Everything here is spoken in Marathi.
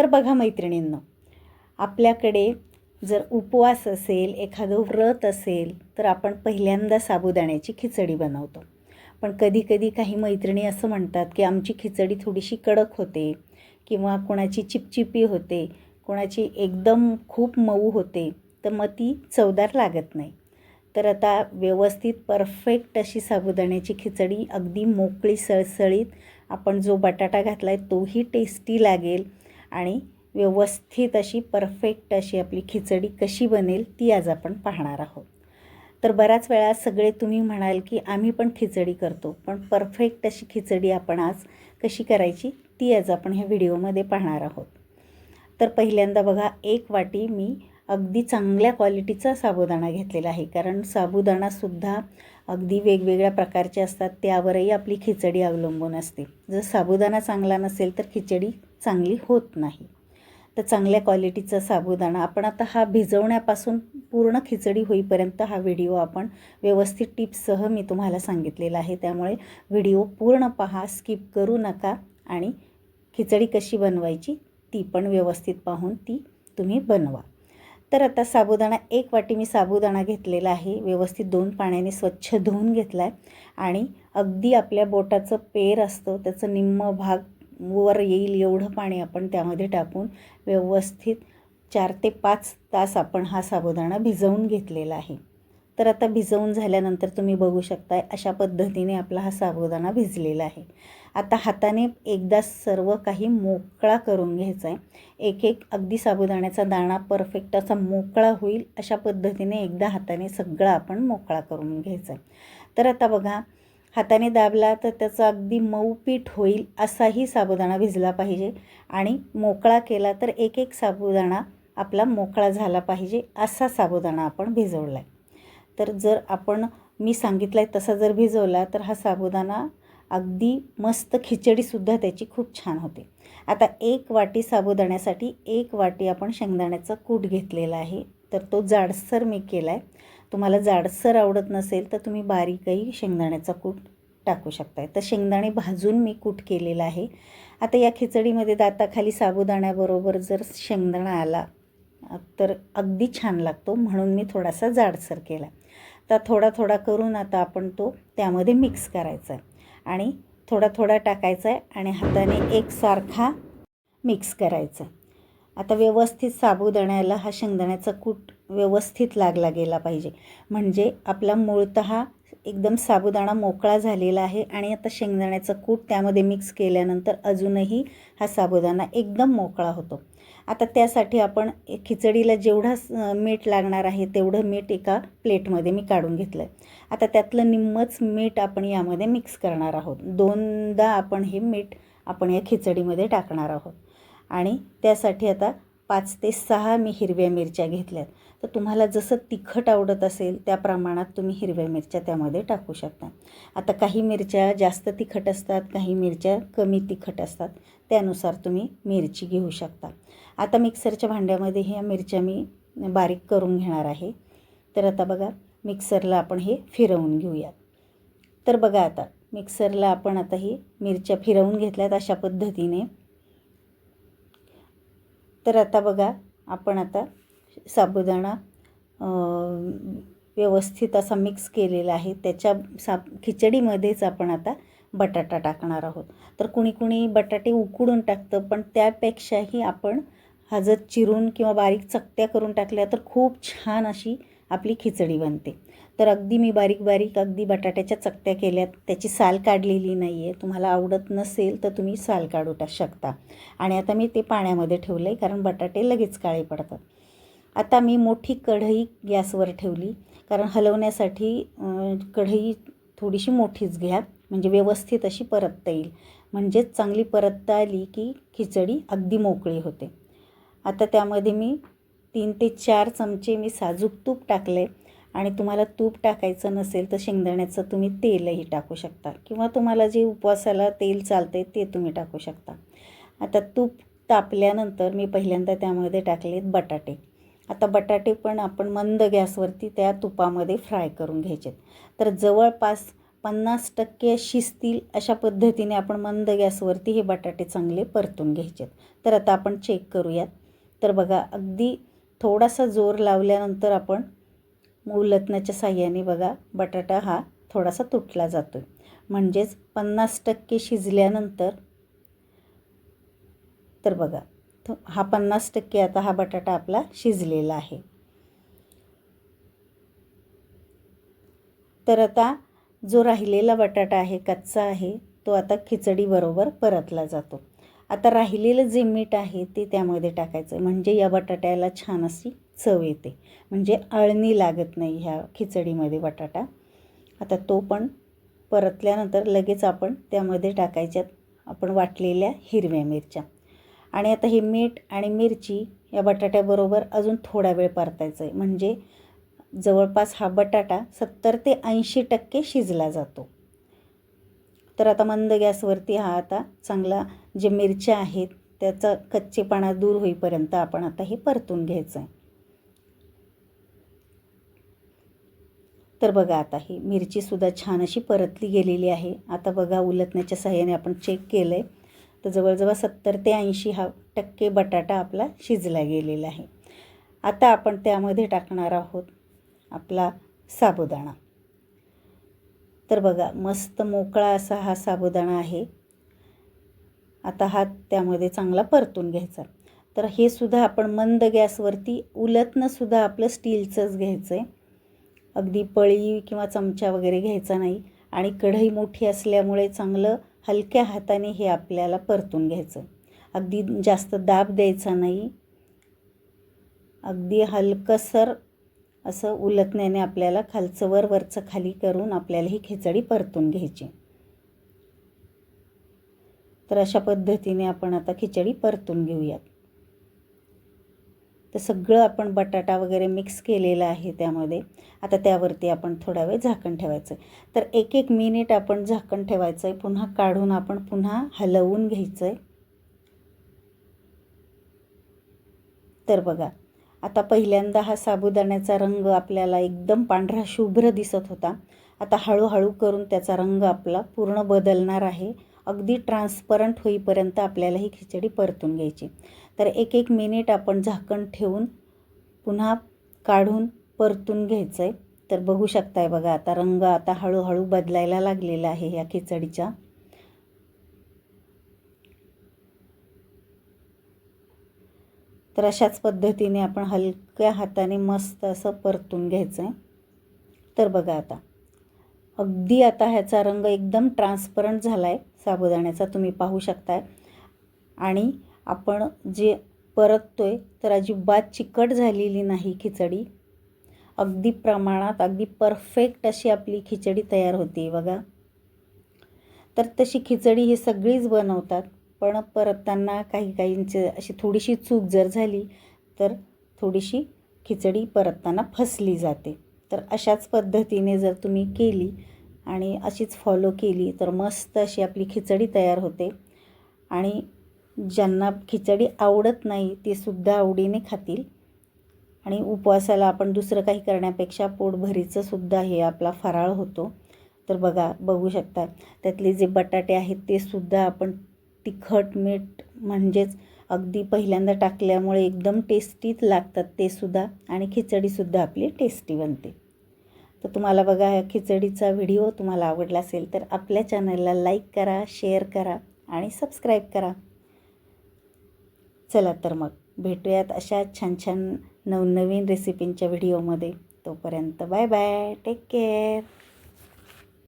तर बघा मैत्रिणींनो आपल्याकडे जर उपवास असेल एखादं व्रत असेल तर आपण पहिल्यांदा साबुदाण्याची खिचडी बनवतो. पण कधीकधी काही मैत्रिणी असं म्हणतात की आमची खिचडी थोडीशी कडक होते किंवा कोणाची चिपचिपी होते कोणाची एकदम खूप मऊ होते तर मग ती चवदार लागत नाही. तर आता व्यवस्थित परफेक्ट अशी साबुदाण्याची खिचडी अगदी मोकळी सळसळीत आपण जो बटाटा घातला आहे तोही टेस्टी लागेल. आणि व्यवस्थित अशी परफेक्ट अशी आपली खिचडी कशी बनेल ती आज आपण पाहणार आहोत. तर बऱ्याच वेळा सगळे तुम्ही म्हणाल की आम्ही पण खिचडी करतो पण परफेक्ट अशी खिचडी आपण आज कशी करायची ती आज आपण ह्या व्हिडिओमध्ये पाहणार आहोत. तर पहिल्यांदा बघा एक वाटी मी अगदी चांगल्या क्वालिटीचा साबुदाणा घेतलेला आहे कारण साबुदाणासुद्धा अगदी वेगवेगळ्या प्रकारचे असतात त्यावरही आपली खिचडी अवलंबून असते. जर साबुदाणा चांगला नसेल तर खिचडी चांगली होत नाही. तर चांगल्या क्वालिटीचा साबुदाणा आपण आता हा भिजवण्यापासून पूर्ण खिचडी होईपर्यंत हा व्हिडिओ आपण व्यवस्थित टिप्ससह मी तुम्हाला सांगितलेला आहे. त्यामुळे व्हिडिओ पूर्ण पहा स्किप करू नका आणि खिचडी कशी बनवायची ती पण व्यवस्थित पाहून ती तुम्ही बनवा. तर आता साबुदाणा एक वाटी मी साबुदाणा घेतलेला आहे. व्यवस्थित दोन पाण्याने स्वच्छ धुवून घेतला आहे आणि अगदी आपल्या बोटाचं पेर असतं त्याचं निम्म भाग वर येईल एवढं पाणी आपण त्यामध्ये टाकून व्यवस्थित चार ते पाच तास आपण हा साबुदाणा भिजवून घेतलेला आहे. तर आता भिजवून झाल्यानंतर तुम्ही बघू शकताय अशा पद्धतीने आपला हा साबुदाणा भिजलेला आहे. आता हाताने एकदा सर्व काही मोकळा करून घ्यायचा आहे एक एक अगदी साबुदाण्याचा दाणा परफेक्ट असा मोकळा होईल अशा पद्धतीने एकदा हाताने सगळा आपण मोकळा करून घ्यायचा आहे तर आता बघा हाताने दाबला तर त्याचा अगदी मऊ पीठ होईल असाही साबुदाणा भिजला पाहिजे. आणि मोकळा केला तर एक एक साबुदाणा आपला मोकळा झाला पाहिजे असा साबुदाणा आपण भिजवला आहे तर जर आपण मी सांगितलं आहे तसा जर भिजवला तर हा साबुदाणा अगदी मस्त खिचडीसुद्धा त्याची खूप छान होते. आता एक वाटी साबुदाण्यासाठी एक वाटी आपण शेंगदाण्याचा कूट घेतलेला आहे. तर तो जाडसर मी केला आहे तुम्हाला जाडसर आवडत नसेल तर तुम्ही बारीकही शेंगदाण्याचा कूट टाकू शकताय. तर शेंगदाणे भाजून मी कूट केलेला आहे. आता या खिचडीमध्ये दाताखाली साबुदाण्याबरोबर जर शेंगदाणा आला तर अगदी छान लागतो. म्हणून मी थोडासा जाडसर केला. तर थोडा थोडा करून आता आपण तो त्यामध्ये मिक्स करायचा आहे. आणि थोडा थोडा टाकायचा आहे आणि हाताने एकसारखा मिक्स करायचा आता व्यवस्थित साबुदाण्याला हा शेंगदाण्याचा कूट व्यवस्थित लागला गेला पाहिजे. म्हणजे आपला मूळतः एकदम साबुदाणा मोकळा झालेला आहे आणि आता शेंगदाण्याचं कूट त्यामध्ये मिक्स केल्यानंतर अजूनही हा साबुदाणा एकदम मोकळा होतो. आता त्यासाठी आपण खिचडीला जेवढा मीठ लागणार आहे तेवढं मीठ एका प्लेटमध्ये मी काढून घेतलं आहे आता त्यातलं निम्मच मीठ आपण यामध्ये मिक्स करणार आहोत. दोनदा आपण हे मीठ आपण या खिचडीमध्ये टाकणार आहोत. आणि त्यासाठी आता पाच ते सहा मी हिरव्या मिरच्या घेतल्यात. तर तुम्हाला जसं तिखट आवडत असेल त्या प्रमाणात तुम्ही हिरव्या मिरच्या त्यामध्ये टाकू शकता. आता काही मिरच्या जास्त तिखट असतात काही मिरच्या कमी तिखट असतात. त्यानुसार तुम्ही मिरची घेऊ शकता. आता मिक्सरच्या भांड्यामध्ये ह्या मिरच्या मी बारीक करून घेणार आहे. तर आता बघा मिक्सरला आपण हे फिरवून घेऊयात. तर बघा आता मिक्सरला आपण आता ही मिरच्या फिरवून घेतल्यात अशा पद्धतीने. तर आता बघा आपण आता साबुदाणा व्यवस्थित असा मिक्स केलेला आहे. त्याच्या सा खिचडीमध्येच आपण आता बटाटा टाकणार आहोत. तर कुणी कुणी बटाटे उकडून टाकतं पण त्यापेक्षाही आपण हा जर चिरून किंवा बारीक चकत्या करून टाकल्या तर खूप छान अशी आपली खिचडी बनते. तर अगदी मी बारीक बारीक अगदी बटाट्याच्या चकत्या केल्यात. त्याची साल काढलेली नाही आहे तुम्हाला आवडत नसेल तर तुम्ही साल काढू टा शकता. आणि आता मी ते पाण्यामध्ये ठेवलं आहे कारण बटाटे लगेच काळे पडतात. आता मी मोठी कढई गॅसवर ठेवली. कारण हलवण्यासाठी कढई थोडीशी मोठीच घ्या. म्हणजे व्यवस्थित अशी परतता येईल. म्हणजेच चांगली परतता आली की खिचडी अगदी मोकळी होते. आता त्यामध्ये मी तीन ते चार चमचे मी साजूक तूप टाकले आणि तुम्हाला तूप टाकायचं नसेल तर शेंगदाण्याचं तुम्ही तेलही टाकू शकता. किंवा तुम्हाला जे उपवासाला तेल चालते ते तुम्ही टाकू शकता. आता तूप तापल्यानंतर मी पहिल्यांदा त्यामध्ये टाकलेत बटाटे. आता बटाटे पण आपण मंद गॅसवरती त्या तुपामध्ये फ्राय करून घ्यायचे तर जवळपास पन्नास टक्के शिजतील अशा पद्धतीने आपण मंद गॅसवरती हे बटाटे चांगले परतून घ्यायचे तर आता आपण चेक करूयात. तर बघा अगदी थोडासा जोर लावल्यानंतर आपण उलटण्याच्या साह्याने बघा बटाटा हा थोडासा तुटला जातो आहे म्हणजेच पन्नास टक्के शिजल्यानंतर तर बघा हा पन्नास टक्के आता हा बटाटा आपला शिजलेला आहे. तर आता जो राहिलेला बटाटा आहे कच्चा आहे तो आता खिचडीबरोबर परतला जातो. आता राहिलेलं जे मीठ आहे ते त्यामध्ये टाकायचं. म्हणजे या बटाट्याला छान अशी चव येते. म्हणजे अळणी लागत नाही ह्या खिचडीमध्ये बटाटा. आता तो पण परतल्यानंतर लगेच आपण त्यामध्ये टाकायच्यात आपण वाटलेल्या हिरव्या मिरच्या. आणि आता हे मीठ आणि मिरची या बटाट्याबरोबर अजून थोडा वेळ परतायचं आहे म्हणजे जवळपास हा बटाटा सत्तर ते ऐंशी टक्के शिजला जातो. तर आता मंद गॅसवरती हा आता चांगला जे मिरच्या आहेत त्याचा कच्चेपणा दूर होईपर्यंत आपण आता हे परतून घ्यायचं आहे तर बघा आता ही मिरचीसुद्धा छान अशी परतली गेलेली आहे. आता बघा उलटण्याच्या सहाय्याने आपण चेक केलं आहे तर जवळजवळ सत्तर ते ऐंशी हा टक्के बटाटा आपला शिजला गेलेला आहे. आता आपण त्यामध्ये टाकणार आहोत आपला साबुदाणा. तर बघा मस्त मोकळा असा हा साबुदाणा आहे. आता हा त्यामध्ये चांगला परतून घ्यायचा. तर हे सुद्धा आपण मंद गॅसवरती उलटणंसुद्धा आपलं स्टीलचंच घ्यायचं आहे अगदी पळी किंवा चमचा वगैरे घ्यायचा नाही. आणि कढई मोठी असल्यामुळे चांगलं हलक्या हाताने हे आपल्याला परतून घ्यायचं. अगदी जास्त दाब द्यायचा नाही. अगदी हलकसर असं उलटण्याने आपल्याला खालचं वर वरचं खाली करून आपल्याला ही खिचडी परतून घ्यायची. तर अशा पद्धतीने आपण आता खिचडी परतून घेऊयात. तर सगळं आपण बटाटा वगैरे मिक्स केलेलं आहे त्यामध्ये. आता त्यावरती आपण थोडा वेळ झाकण ठेवायचं. आहे तर एक एक मिनिट आपण झाकण ठेवायचं आहे पुन्हा काढून आपण पुन्हा हलवून घ्यायचं आहे तर बघा आता पहिल्यांदा हा साबुदाण्याचा रंग आपल्याला एकदम पांढरा शुभ्र दिसत होता. आता हळूहळू करून त्याचा रंग आपला पूर्ण बदलणार आहे. अगदी ट्रान्सपरंट होईपर्यंत आपल्याला ही खिचडी परतून घ्यायची. तर एक एक मिनिट आपण झाकण ठेवून पुन्हा काढून परतून घ्यायचं आहे तर बघू शकताय बघा आता रंग आता हळूहळू बदलायला लागलेला आहे या खिचडीच्या तर अशाच पद्धतीने आपण हलक्या हाताने मस्त असं परतून घ्यायचं आहे तर बघा आता. अगदी आता ह्याचा रंग एकदम ट्रान्सपरंट झाला आहे साबुदाण्याचा तुम्ही पाहू शकताय. आणि आपण जे परततो आहे तर अजिबात चिकट झालेली नाही खिचडी. अगदी प्रमाणात अगदी परफेक्ट अशी आपली खिचडी तयार होते बघा. तर तशी खिचडी ही सगळीच बनवतात. पण परतताना काही काहींची अशी थोडीशी चूक जर झाली तर थोडीशी खिचडी परतताना फसली जाते. तर अशाच पद्धतीने जर तुम्ही केली आणि अशीच फॉलो केली तर मस्त अशी आपली खिचडी तयार होते. आणि ज्यांना खिचडी आवडत नाही ते सुद्धा आवडीने खातील. आणि उपवासाला आपण दुसरं काही करण्यापेक्षा पोटभरीचं सुद्धा हे आपला फराळ होतो. तर बघा बघू शकता. त्यातले जे बटाटे आहेत ते सुद्धा आपण तिखट मीठ म्हणजेच अगदी पहिल्यांदा टाकल्यामुळे एकदम टेस्टीच लागतात ते सुद्धा आणि खिचडीसुद्धा आपली टेस्टी बनते. तर तुम्हाला बघा ह्या खिचडीचा व्हिडिओ तुम्हाला आवडला असेल तर आपल्या चॅनलला लाईक करा शेअर करा आणि सबस्क्राईब करा. चला तर मग भेटूयात अशा छान छान नवनवीन रेसिपींच्या व्हिडिओमध्ये तोपर्यंत बाय बाय टेक केअर